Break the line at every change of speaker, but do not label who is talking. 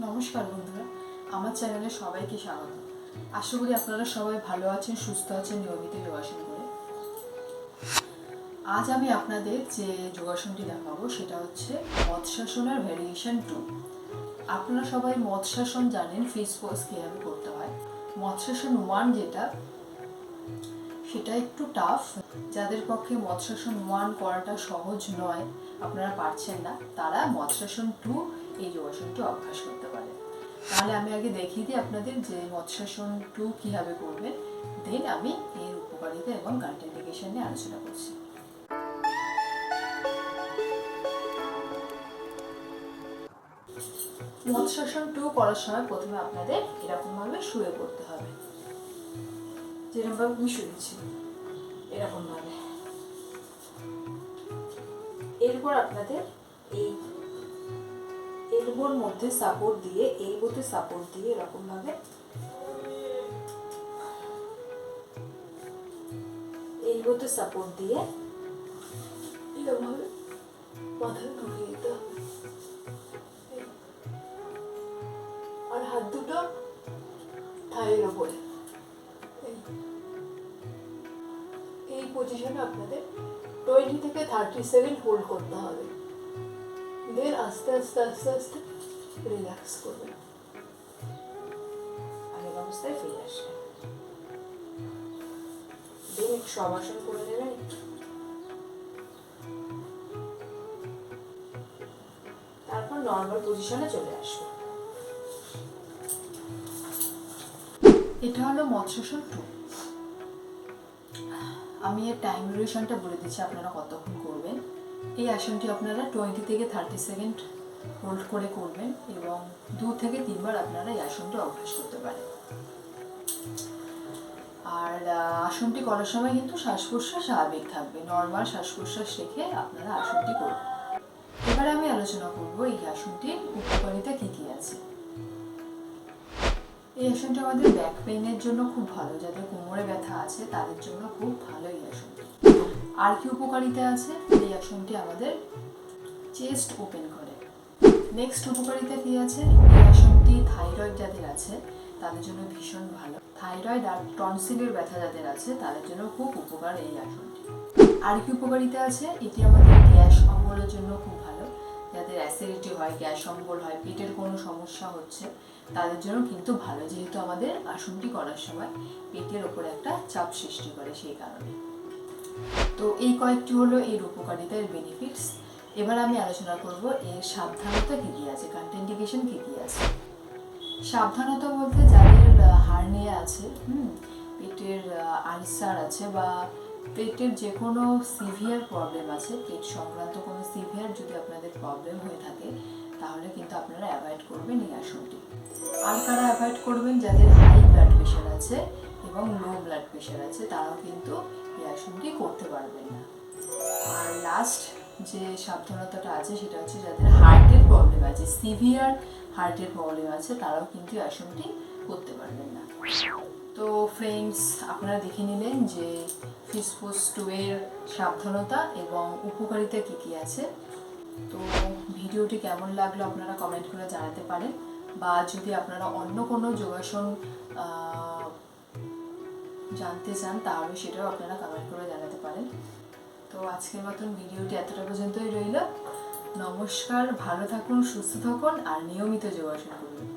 নমস্কার বন্ধুরা, আমার চ্যানেলে সবাইকে স্বাগত। আশা করি আপনারা সবাই ভালো আছেন, সুস্থ আছেন, নিয়মিত যোগাসন করে। আজ আমি আপনাদের যে যোগাসনটি দেখাবো, সেটা হচ্ছে মৎস্যাসনের ভ্যারিয়েশন টু আপনারা সবাই মৎস্যাসন জানেন ফিস পোজ কীভাবে করতে হয়। মৎস্যাসন ওয়ান যেটা, সেটা একটু টাফ যাদের পক্ষে মৎস্যাসন ওয়ান করাটা সহজ নয়, আপনারা পারছেন না, তারা মৎস্যাসন টু এই যোগাসনটি অভ্যাস করতে পারে। তাহলে আমি আগে দেখিয়ে দিই আপনাদের যে মৎস্যাসন টু কীভাবে করবেন দেন আমি এর উপকারিতা এবং কন্টেন্টিকেশন নিয়ে আলোচনা করছি। মৎস্যাসন টু করার সময় প্রথমে আপনাদের এরকমভাবে শুয়ে পড়তে হবে। যেরকমভাবে আমি শুয়েছি, এরকমভাবে। এরপর আপনাদের এই এলবোর মধ্যে সাপোর্ট দিয়ে এলবোতে সাপোর্ট দিয়ে এরকম ভাবে এলবোতে সাপোর্ট দিয়ে এরকম ভাবে মাথায় ঢুকিয়ে দিতে হবে। আর হাত দুটো থাইয়ের ওপরে এই। পজিশনে আপনাদের টোয়েন্টি থেকে থার্টি সেকেন্ড হোল্ড করতে হবে দেন আস্তে আস্তে আস্তে আস্তে রিল্যাক্স করবেন আগের অবস্থায় ফিরে আসবেন দেন একটু সবাসন করে নেবেন তারপর নর্মাল পজিশনে চলে আসবেন এটা হলো মৎস্যাসন টু আমি এর টাইম ডিউরেশনটা বলে দিচ্ছি আপনারা কতক্ষণ করবেন এই আসনটি আপনারা টোয়েন্টি থেকে থার্টি সেকেন্ড হোল্ড করে করবেন এবং দু থেকে তিনবার আপনারা এই আসনটি অভ্যাস করতে পারেন। আর আসনটি করার সময় কিন্তু শ্বাস প্রশ্বাস স্বাভাবিক থাকবে। নর্মাল শ্বাস প্রশ্বাস রেখে আপনারা আসনটি করবেন এবারে আমি আলোচনা করব এই আসনটির উপকারিতা কী কী আছে। এই আসনটা আমাদের ব্যাক পেইনের জন্য খুব ভালো। যাদের কোমরে ব্যথা আছে, তাদের জন্য খুব ভালো এই আসনটি। আর কি উপকারিতা আছে? এই আসনটি আমাদের চেস্ট ওপেন করে। নেক্সট উপকারিতা কি আছে? এই আসনটি থাইরয়েড যাদের আছে, তাদের জন্য ভীষণ ভালো। থাইরয়েড আর টনসিলের ব্যথা যাদের আছে, তাদের জন্য খুব উপকার এই আসনটি আর কি উপকারিতা আছে? এটি আমাদের গ্যাস অম্বলের জন্য খুব ভালো। যাদের অ্যাসিডিটি হয়, গ্যাস অম্বল হয়, পেটের কোনো সমস্যা হচ্ছে, তাদের জন্য কিন্তু ভালো, যেহেতু আমাদের আসনটি করার সময় পেটের ওপর একটা চাপ সৃষ্টি করে সেই কারণে। তো এই কয়েকটি হলো এর উপকারিতা বেনিফিটস এবার আমি আলোচনা করব এর সাবধানতা কী কী আছে কন্টেন্টিকেশন কী কী আছে। সাবধানতা বলতে যাদের হার্নিয়া আছে, হুম, পেটের আলসার আছে বা পেটের যে কোনো সিভিয়ার প্রবলেম আছে, পেট সংক্রান্ত কোনো সিভিয়ার যদি আপনাদের প্রবলেম হয়ে থাকে, তাহলে কিন্তু আপনারা অ্যাভয়েড করবেন এই আসনটি। আর কারা অ্যাভয়েড করবেন? যাদের হাই ব্লাড প্রেশার আছে এবং লো ব্লাড প্রেশার আছে, তারাও কিন্তু এই আসনটি করতে পারবেন না। আর লাস্ট যে সাবধানতাটা আছে সেটা হচ্ছে যাদের হার্টের প্রবলেম আছে সিভিয়ার হার্টের প্রবলেম আছে, তারাও কিন্তু আসনটি করতে পারবেন না। তো ফ্রেন্ডস আপনারা দেখে নিলেন যে ফিসফুস টু এর সাবধানতা এবং উপকারিতা কী কী আছে। তো ভিডিওটি কেমন লাগল আপনারা কমেন্ট করে জানাতে পারেন। বা যদি আপনারা অন্য কোনো যোগাসন জানতে চান, তাহলে সেটাও আপনারা কমেন্ট করে জানাতে পারেন। তো আজকের মতন ভিডিওটি এতটা পর্যন্তই রইল। নমস্কার, ভালো থাকুন, সুস্থ থাকুন, আর নিয়মিত যোগাসন করুন।